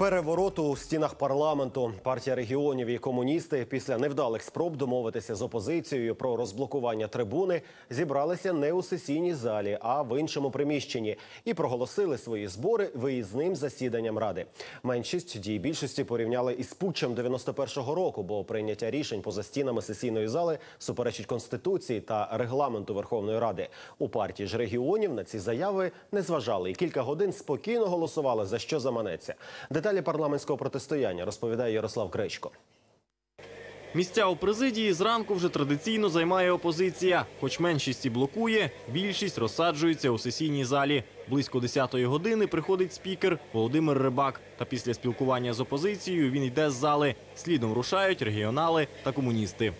Перевороту у стінах парламенту партія регіонів і комуністи після невдалих спроб домовитися з опозицією про розблокування трибуни зібралися не у сесійній залі, а в іншому приміщенні і проголосили свої збори виїзним засіданням ради. Меншість дій більшості порівняли із путчем 91-го року, бо прийняття рішень поза стінами сесійної зали суперечить конституції та регламенту Верховної Ради. У партії ж регіонів на ці заяви не зважали і кілька годин спокійно голосували за що заманеться. Деталі парламентського протистояння розповідає Ярослав Кречко. Місця у президії зранку вже традиційно займає опозиція. Хоч меншість і блокує, більшість розсаджується у сесійній залі. Близько 10-ї години приходить спікер Володимир Рибак. Та після спілкування з опозицією він йде з зали. Слідом рушають регіонали та комуністи.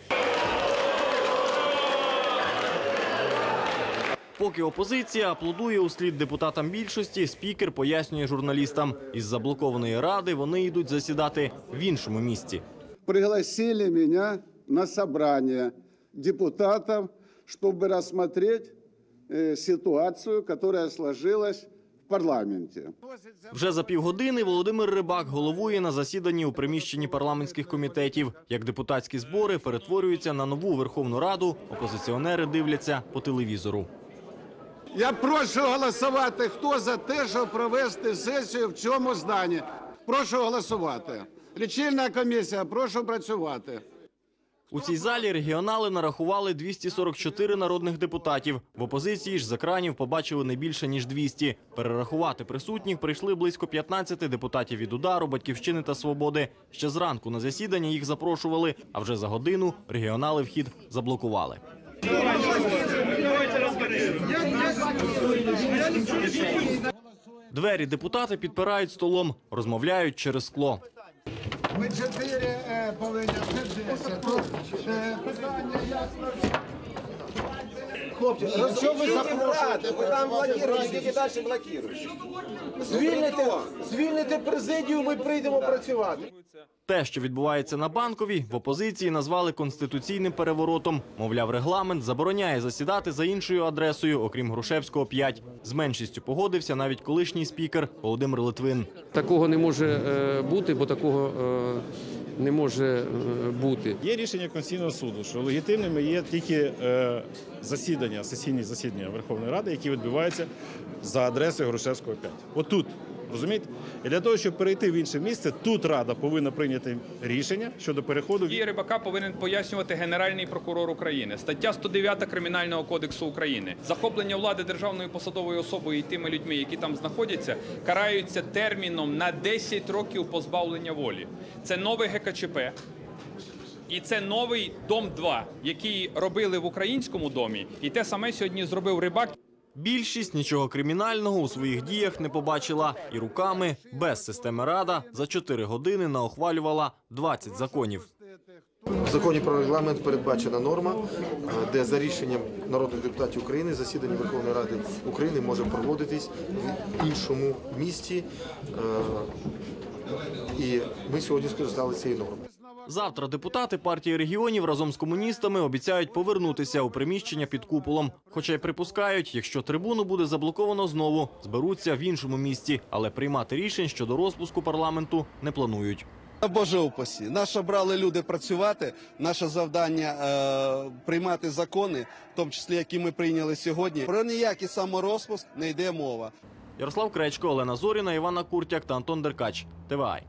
Поки опозиція аплодує услід депутатам більшості, спікер пояснює журналістам. Із заблокованої ради вони йдуть засідати в іншому місці. пригласили меня на собрание депутатов, чтобы рассмотреть э, ситуацию, которая сложилась в парламенте. Вже за півгодини Володимир Рибак головує на засіданні у приміщенні парламентських комітетів. Як депутатські збори перетворюються на нову Верховну Раду, опозиціонери дивляться по телевізору. Я прошу голосувати. Хто за те, щоб провести сесію в цьому зданні? Прошу голосувати. Лічильна комісія, прошу працювати. У цій залі регіонали нарахували 244 народних депутатів. В опозиції ж з екранів побачили не більше ніж 200. Перерахувати присутніх прийшли близько 15 депутатів від удару, батьківщини та свободи. Ще зранку на засідання їх запрошували, а вже за годину регіонали вхід заблокували. Двері депутати підпирають столом, розмовляють через скло. Ми чотири е, повинні е, питання ясно. Що ви запрошуєте? Ви там блокуєте, тільки далі блокуєте. Звільните, звільните президію, ми прийдемо працювати. Те, що відбувається на банковій, в опозиції назвали конституційним переворотом. Мовляв, регламент забороняє засідати за іншою адресою, окрім Грушевського 5. З меншістю погодився навіть колишній спікер Володимир Литвин. Такого не може е, бути, бо такого е, не може е, бути. Є рішення Конституційного суду, що легітимними є тільки е, засідання, сесійні засідання Верховної Ради, які відбуваються за адресою Грушевського 5. Отут. Розумієте? І для того, щоб перейти в інше місце, тут Рада повинна прийняти рішення щодо переходу. Дії Рибака повинен пояснювати Генеральний прокурор України. Стаття 109 Кримінального кодексу України. Захоплення влади державною посадовою особою і тими людьми, які там знаходяться, караються терміном на 10 років позбавлення волі. Це новий ГКЧП. І це новий дом 2 який робили в українському домі, і те саме сьогодні зробив рибак. Більшість нічого кримінального у своїх діях не побачила і руками без системи рада за 4 години наохвалювала 20 законів. В законі про регламент передбачена норма, е, де за рішенням народних депутатів України засідання Верховної Ради України може проводитись в іншому місті. Е, І ми сьогодні скористали цією нормою. Завтра депутати партії регіонів разом з комуністами обіцяють повернутися у приміщення під куполом. Хоча й припускають, якщо трибуну буде заблоковано знову, зберуться в іншому місті, але приймати рішень щодо розпуску парламенту не планують. Боже упасі. Нас обрали люди працювати. Наше завдання е, приймати закони, в тому числі які ми прийняли сьогодні. Про ніякий саморозпуск не йде мова. Ярослав Кречко, Олена Зоріна, Івана Куртяк та Антон Деркач. ТВАЙ.